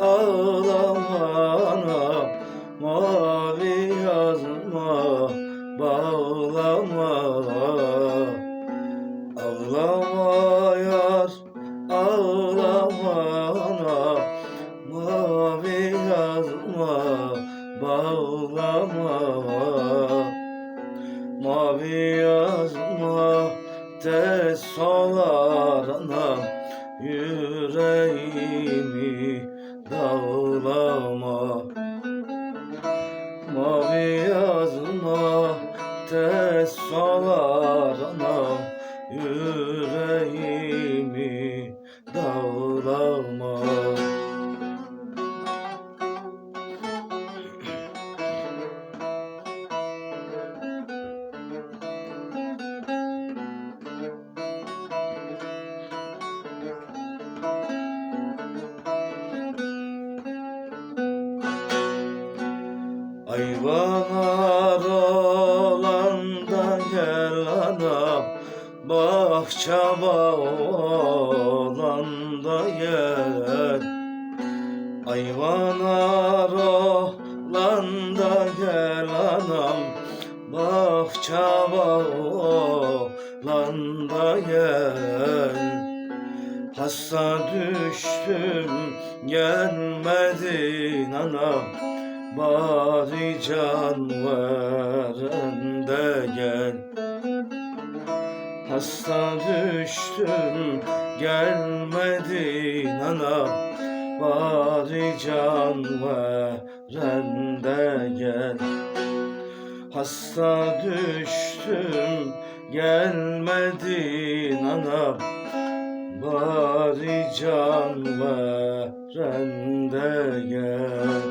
ağlamana Mavi yazma bağlama. Ağlama yar ağlamana Mavi yazma bağlama. Mavi yazma tez solar yüreğimi dağlama. Mavi yazma tez solar anam Yüreğimi Ayvanar olanda gel anam Bahçaba olanda gel. Ayvanar olanda gel anam Bahçaba olanda gel. Hasta düştüm gelmedin anam Bari can veren de gel. Hasta düştüm gelmedin anam. Bari can veren de gel. Hasta düştüm gelmedin anam. Bari can veren de gel